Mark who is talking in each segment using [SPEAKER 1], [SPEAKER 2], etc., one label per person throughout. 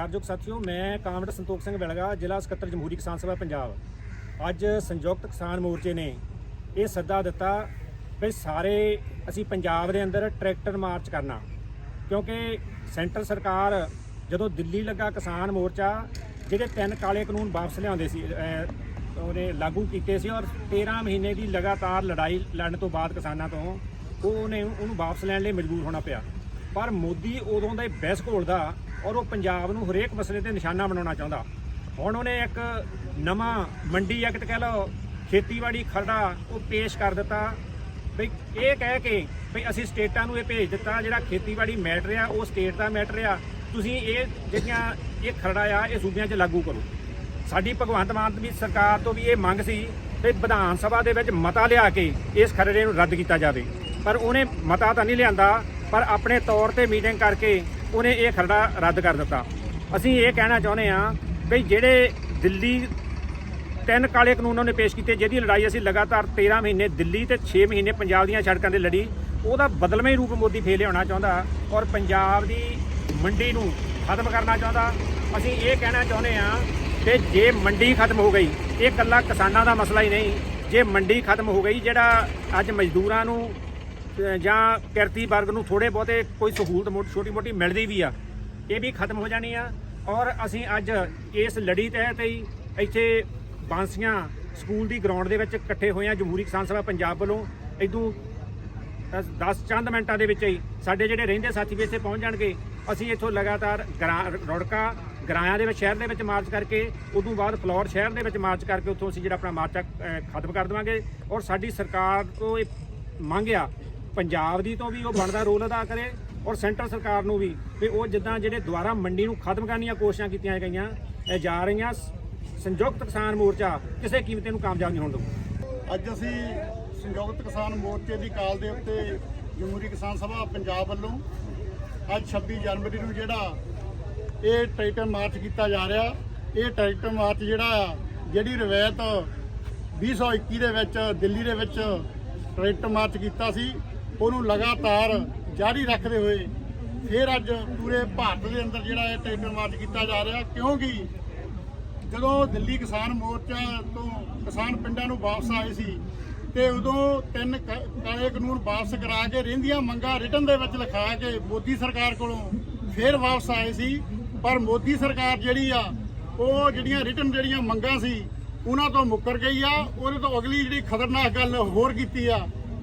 [SPEAKER 1] ਸਤਿਕਾਰਯੋਗ ਸਾਥੀਓ, ਮੈਂ ਕਾਮਰੇਡ ਸੰਤੋਖ ਸਿੰਘ ਬਿਲਗਾ ਜ਼ਿਲ੍ਹਾ ਸਕੱਤਰ ਜਮਹੂਰੀ ਕਿਸਾਨ ਸਭਾ, ਪੰਜਾਬ। ਅੱਜ ਸੰਯੁਕਤ ਕਿਸਾਨ ਮੋਰਚੇ ਨੇ ਇਹ ਸੱਦਾ ਦਿੱਤਾ ਵੀ ਸਾਰੇ ਅਸੀਂ ਪੰਜਾਬ ਦੇ ਅੰਦਰ ਟਰੈਕਟਰ ਮਾਰਚ ਕਰਨਾ। ਕਿਉਂਕਿ ਸੈਂਟਰ ਸਰਕਾਰ ਜਦੋਂ ਦਿੱਲੀ ਲੱਗਾ ਕਿਸਾਨ ਮੋਰਚਾ, ਜਿਹੜੇ ਤਿੰਨ ਕਾਲੇ ਕਾਨੂੰਨ ਵਾਪਸ ਲਿਆਉਂਦੇ ਸੀ ਉਹਨੇ ਲਾਗੂ ਕੀਤੇ ਸੀ ਔਰ 13 ਮਹੀਨੇ ਦੀ ਲਗਾਤਾਰ ਲੜਾਈ ਲੜਨ ਤੋਂ ਬਾਅਦ ਕਿਸਾਨਾਂ ਤੋਂ ਉਹ ਉਹਨੇ ਉਹਨੂੰ ਵਾਪਸ ਲੈਣ ਲਈ ਮਜਬੂਰ ਹੋਣਾ ਪਿਆ। ਪਰ ਮੋਦੀ ਉਦੋਂ ਦਾ ਹੀ ਬਹਿਸ ਘੋਲਦਾ ਔਰ ਉਹ ਪੰਜਾਬ ਨੂੰ ਹਰੇਕ ਮਸਲੇ ਤੇ ਨਿਸ਼ਾਨਾ ਬਣਾਉਣਾ ਚਾਹੁੰਦਾ। ਹੁਣ ਉਹਨੇ ਇੱਕ ਨਵਾਂ ਮੰਡੀ ਐਕਟ ਕਹਿ ਲਓ, ਖੇਤੀਬਾੜੀ ਖਰੜਾ ਉਹ ਪੇਸ਼ ਕਰ ਦਿੱਤਾ। ਵੀ ਇਹ ਕਹਿ ਕੇ ਵੀ ਅਸੀਂ ਸਟੇਟਾਂ ਨੂੰ ਇਹ ਭੇਜ ਦਿੱਤਾ, ਜਿਹੜਾ ਖੇਤੀਬਾੜੀ ਮੈਟਰ ਆ, ਉਹ ਸਟੇਟ ਦਾ ਮੈਟਰ ਆ। ਤੁਸੀਂ ਇਹ ਜਿਹੜੀਆਂ ਇਹ ਖਰੜਾ ਆ, ਇਹ ਸੂਬਿਆਂ 'ਚ ਲਾਗੂ ਕਰੋ। ਸਾਡੀ ਭਗਵੰਤ ਮਾਨ ਦੀ ਸਰਕਾਰ ਤੋਂ ਵੀ ਇਹ ਮੰਗ ਸੀ ਵੀ ਵਿਧਾਨ ਸਭਾ ਦੇ ਵਿੱਚ ਮਤਾ ਲਿਆ ਕੇ ਇਸ ਖਰੜੇ ਨੂੰ ਰੱਦ ਕੀਤਾ ਜਾਵੇ। ਪਰ ਉਹਨੇ ਮਤਾ ਤਾਂ ਨਹੀਂ ਲਿਆਂਦਾ, ਪਰ ਆਪਣੇ ਤੌਰ ਤੇ ਮੀਟਿੰਗ ਕਰਕੇ ਉਹਨੇ ਇਹ ਖਰੜਾ ਰੱਦ ਕਰ ਦਿੱਤਾ। ਅਸੀਂ ਇਹ ਕਹਿਣਾ ਚਾਹੁੰਦੇ ਆ ਵੀ ਜਿਹੜੇ ਦਿੱਲੀ ਤਿੰਨ ਕਾਲੇ ਕਾਨੂੰਨ ਉਹਨੇ ਪੇਸ਼ ਕੀਤੇ, ਜਿਹਦੀ ਲੜਾਈ ਅਸੀਂ ਲਗਾਤਾਰ 13 ਮਹੀਨੇ ਦਿੱਲੀ ਤੇ 6 ਮਹੀਨੇ ਪੰਜਾਬ ਦੀਆਂ ਸੜਕਾਂ ਤੇ ਲੜੀ, ਉਹਦਾ ਬਦਲਵੇਂ ਰੂਪ ਮੋਦੀ ਫੇਰ ਲਿਆਉਣਾ ਚਾਹੁੰਦਾ ਔਰ ਪੰਜਾਬ ਦੀ ਮੰਡੀ ਨੂੰ ਖਤਮ ਕਰਨਾ ਚਾਹੁੰਦਾ। ਅਸੀਂ ਇਹ ਕਹਿਣਾ ਚਾਹੁੰਦੇ ਆ ਕਿ ਜੇ ਮੰਡੀ ਖਤਮ ਹੋ ਗਈ, ਇਹ ਇਕੱਲਾ ਕਿਸਾਨਾਂ ਦਾ ਮਸਲਾ ਹੀ ਨਹੀਂ, ਜੇ ਮੰਡੀ ਖਤਮ ਹੋ ਗਈ, ਜਿਹੜਾ ਅੱਜ ਮਜ਼ਦੂਰਾਂ ਨੂੰ ਜਾਂ ਕਿਰਤੀ ਵਰਗ ਨੂੰ ਥੋੜੇ ਬਹੁਤੇ ਕੋਈ ਸਹੂਲਤ ਛੋਟੀ ਮੋਟੀ ਮਿਲਦੀ ਵੀ ਆ ਇਹ ਵੀ ਖਤਮ ਹੋ ਜਾਣੀ ਆ। ਔਰ ਅਸੀਂ ਅੱਜ ਇਸ ਲੜੀ ਤਹਿਤ ਹੀ ਇੱਥੇ ਬਾਂਸੀਆਂ ਸਕੂਲ ਦੀ ਗਰਾਊਂਡ ਦੇ ਵਿੱਚ ਇਕੱਠੇ ਹੋਏ ਆ ਜਮਹੂਰੀ ਕਿਸਾਨ ਸਭਾ ਪੰਜਾਬ ਵੱਲੋਂ। ਇਦੋਂ 10 ਚੰਦ ਮਿੰਟਾਂ ਦੇ ਵਿੱਚ ਹੀ ਸਾਡੇ ਜਿਹੜੇ ਰਹਿੰਦੇ ਸਾਥੀ ਵੀ ਇੱਥੇ ਪਹੁੰਚ ਜਾਣਗੇ। ਅਸੀਂ ਇੱਥੋਂ ਲਗਾਤਾਰ ਗਰਾਂ- ਰੁੜਕਾ ਗਰਾਇਆਂ ਦੇ ਵਿੱਚ ਸ਼ਹਿਰ ਦੇ ਵਿੱਚ ਮਾਰਚ ਕਰਕੇ ਉਦੋਂ ਬਾਅਦ ਫਲੋਰ ਸ਼ਹਿਰ ਦੇ ਵਿੱਚ ਮਾਰਚ ਕਰਕੇ ਉੱਥੋਂ ਅਸੀਂ ਜਿਹੜਾ ਆਪਣਾ ਮਾਰਚ ਅਹ, ਖਤਮ ਕਰ ਦੇਵਾਂਗੇ। ਔਰ ਸਾਡੀ ਸਰਕਾਰ ਤੋਂ ਇਹ ਮੰਗ ਆ ਪੰਜਾਬ ਦੀ ਤੋਂ ਵੀ ਉਹ ਬਣਦਾ ਰੋਲ ਅਦਾ ਕਰੇ ਔਰ ਸੈਂਟਰ ਸਰਕਾਰ ਨੂੰ ਵੀ ਵੀ ਉਹ ਜਿੱਦਾਂ ਜਿਹੜੇ ਦੁਆਰਾ ਮੰਡੀ ਨੂੰ ਖਤਮ ਕਰਨ ਦੀਆਂ ਕੋਸ਼ਿਸ਼ਾਂ ਕੀਤੀਆਂ ਗਈਆਂ, ਇਹ ਜਾ ਰਹੀਆਂ ਸੰਯੁਕਤ ਕਿਸਾਨ ਮੋਰਚਾ, ਕਿਸੇ ਕੀਮਤ ਨੂੰ ਕਾਮਯਾਬ ਨਹੀਂ ਹੋਣ ਦਊ।
[SPEAKER 2] ਅੱਜ ਅਸੀਂ ਸੰਯੁਕਤ ਕਿਸਾਨ ਮੋਰਚੇ ਦੀ ਕਾਲ ਦੇ ਉੱਤੇ ਜਮਹੂਰੀ ਕਿਸਾਨ ਸਭਾ ਪੰਜਾਬ ਵੱਲੋਂ ਅੱਜ 26 ਜਨਵਰੀ ਨੂੰ ਜਿਹੜਾ ਇਹ ਟਰੈਕਟਰ ਮਾਰਚ ਕੀਤਾ ਜਾ ਰਿਹਾ, ਇਹ ਟਰੈਕਟਰ ਮਾਰਚ ਜਿਹੜਾ ਆ ਜਿਹੜੀ ਰਵਾਇਤ 2021 ਦੇ ਵਿੱਚ, ਦਿੱਲੀ ਦੇ ਵਿੱਚ ਟਰੈਕਟਰ ਮਾਰਚ ਕੀਤਾ ਸੀ ਉਹਨੂੰ ਲਗਾਤਾਰ ਜਾਰੀ ਰੱਖਦੇ ਹੋਏ ਫਿਰ ਅੱਜ ਪੂਰੇ ਭਾਰਤ ਦੇ ਅੰਦਰ ਜਿਹੜਾ ਇਹ ਟਰੈਕਟਰ ਮਾਰਚ ਕੀਤਾ ਜਾ ਰਿਹਾ, ਕਿਉਂਕਿ ਜਦੋਂ ਦਿੱਲੀ ਕਿਸਾਨ ਮੋਰਚਾ ਤੋਂ ਕਿਸਾਨ ਪਿੰਡਾਂ ਨੂੰ ਵਾਪਸ ਆਏ ਸੀ ਤੇ ਉਦੋਂ ਤਿੰਨ ਕ- ਕਾਲੇ ਕਾਨੂੰਨ ਵਾਪਸ ਕਰਾ ਕੇ ਰਹਿੰਦੀਆਂ ਮੰਗਾਂ ਰਿਟਨ ਦੇ ਵਿੱਚ ਲਿਖਾ ਕੇ ਮੋਦੀ ਸਰਕਾਰ ਕੋਲੋਂ ਫੇਰ ਵਾਪਸ ਆਏ ਸੀ। ਪਰ ਮੋਦੀ ਸਰਕਾਰ ਜਿਹੜੀ ਆ, ਉਹ ਜਿਹੜੀਆਂ ਰਿਟਨ ਜਿਹੜੀਆਂ ਮੰਗਾਂ ਸੀ, ਉਹਨਾਂ ਤੋਂ ਮੁੱਕਰ ਗਈ ਆ। ਉਹਦੇ ਤੋਂ ਅਗਲੀ ਜਿਹੜੀ ਖਤਰਨਾਕ ਗੱਲ ਹੋਰ ਕੀਤੀ ਆ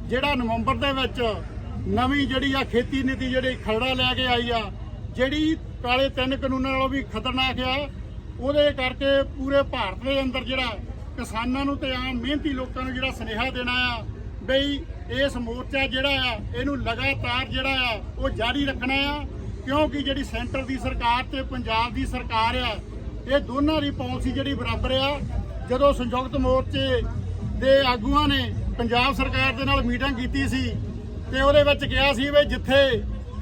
[SPEAKER 2] ਜਿਹੜਾ ਨਵੰਬਰ ਦੇ ਵਿੱਚ ਨਵੀਂ ਜਿਹੜੀ ਆ ਖੇਤੀ ਨੀਤੀ ਜਿਹੜੀ ਖਰੜਾ ਲੈ ਕੇ ਆਈ ਆ, ਜਿਹੜੀ ਕਾਲੇ ਤਿੰਨ ਕਾਨੂੰਨਾਂ ਨਾਲੋਂ ਵੀ ਖਤਰਨਾਕ ਆ, ਉਹਦੇ ਕਰਕੇ ਪੂਰੇ ਭਾਰਤ ਦੇ ਅੰਦਰ ਜਿਹੜਾ ਕਿਸਾਨਾਂ ਨੂੰ ਤੇ ਆਮ ਮਿਹਨਤੀ ਲੋਕਾਂ ਨੂੰ ਜਿਹੜਾ ਸੁਨੇਹਾ ਦੇਣਾ ਆ ਬਈ ਇਸ ਮੋਰਚਾ ਜਿਹੜਾ ਆ, ਇਹਨੂੰ ਲਗਾਤਾਰ ਜਿਹੜਾ ਆ, ਉਹ ਜਾਰੀ ਰੱਖਣਾ ਆ, ਕਿਉਂਕਿ ਜਿਹੜੀ ਸੈਂਟਰ ਦੀ ਸਰਕਾਰ ਤੇ ਪੰਜਾਬ ਦੀ ਸਰਕਾਰ ਆ, ਇਹ ਦੋਨਾਂ ਦੀ ਪਾਲਿਸੀ ਜਿਹੜੀ ਬਰਾਬਰ ਆ, ਜਦੋਂ ਸੰਯੁਕਤ ਮੋਰਚੇ ਦੇ ਆਗੂਆਂ ਨੇ ਪੰਜਾਬ ਸਰਕਾਰ ਦੇ ਨਾਲ ਮੀਟਿੰਗ ਕੀਤੀ ਸੀ ਤੇ ਉਹਦੇ ਵਿੱਚ ਕਿਹਾ ਸੀ ਵੀ ਜਿੱਥੇ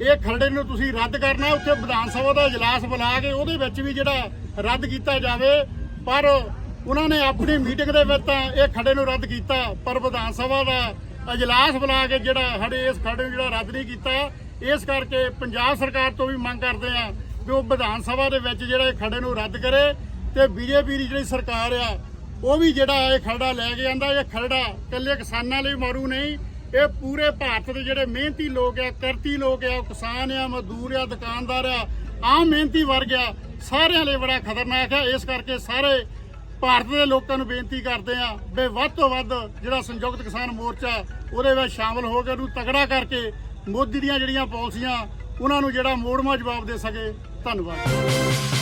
[SPEAKER 2] ਇਹ ਖਰੜੇ ਨੂੰ ਤੁਸੀਂ ਰੱਦ ਕਰਨਾ, ਉੱਥੇ ਵਿਧਾਨ ਸਭਾ ਦਾ ਇਜਲਾਸ ਬੁਲਾ ਕੇ ਉਹਦੇ ਵਿੱਚ ਵੀ ਜਿਹੜਾ ਰੱਦ ਕੀਤਾ ਜਾਵੇ। ਪਰ ਉਹਨਾਂ ਨੇ ਆਪਣੀ ਮੀਟਿੰਗ ਦੇ ਵਿੱਚ ਤਾਂ ਇਹ ਖਰੜੇ ਨੂੰ ਰੱਦ ਕੀਤਾ, ਪਰ ਵਿਧਾਨ ਸਭਾ ਦਾ ਇਜਲਾਸ ਬੁਲਾ ਕੇ ਜਿਹੜਾ ਸਾਡੇ ਇਸ ਖਰੜੇ ਨੂੰ ਜਿਹੜਾ ਰੱਦ ਨਹੀਂ ਕੀਤਾ। ਇਸ ਕਰਕੇ ਪੰਜਾਬ ਸਰਕਾਰ ਤੋਂ ਵੀ ਮੰਗ ਕਰਦੇ ਆ ਵੀ ਉਹ ਵਿਧਾਨ ਸਭਾ ਦੇ ਵਿੱਚ ਜਿਹੜਾ ਇਹ ਖਰੜੇ ਨੂੰ ਰੱਦ ਕਰੇ ਤੇ ਬੀਜੇਪੀ ਦੀ ਜਿਹੜੀ ਸਰਕਾਰ ਆ ਉਹ ਵੀ ਜਿਹੜਾ ਇਹ ਖਰੜਾ ਲੈ ਕੇ ਆਂਦਾ, ਇਹ ਖਰੜਾ ਇਕੱਲੇ ਕਿਸਾਨਾਂ ਲਈ ਮਾਰੂ ਨਹੀਂ, ਇਹ ਪੂਰੇ ਭਾਰਤ ਦੇ ਜਿਹੜੇ ਮਿਹਨਤੀ ਲੋਕ ਆ ਕਰਤੀ ਲੋਕ ਆ ਕਿਸਾਨ ਆ, ਮਜ਼ਦੂਰ ਆ, ਦੁਕਾਨਦਾਰ ਆ, ਆਮ ਮਿਹਨਤੀ ਵਰਗ ਆ, ਸਾਰਿਆਂ ਲਈ ਬੜਾ ਖਤਰਨਾਕ ਹੈ ਇਸ ਕਰਕੇ ਸਾਰੇ ਭਾਰਤ ਦੇ ਲੋਕਾਂ ਨੂੰ ਬੇਨਤੀ ਕਰਦੇ ਆ ਵੀ ਵੱਧ ਤੋਂ ਵੱਧ ਜਿਹੜਾ ਸੰਯੁਕਤ ਕਿਸਾਨ ਮੋਰਚਾ ਉਹਦੇ ਵਿੱਚ ਸ਼ਾਮਲ ਹੋ ਕੇ ਉਹਨੂੰ ਤਗੜਾ ਕਰਕੇ ਮੋਦੀ ਦੀਆਂ ਜਿਹੜੀਆਂ ਪਾਲਿਸੀਆਂ, ਉਹਨਾਂ ਨੂੰ ਜਿਹੜਾ ਮੋੜਮਾ ਜਵਾਬ ਦੇ ਸਕੇ। ਧੰਨਵਾਦ।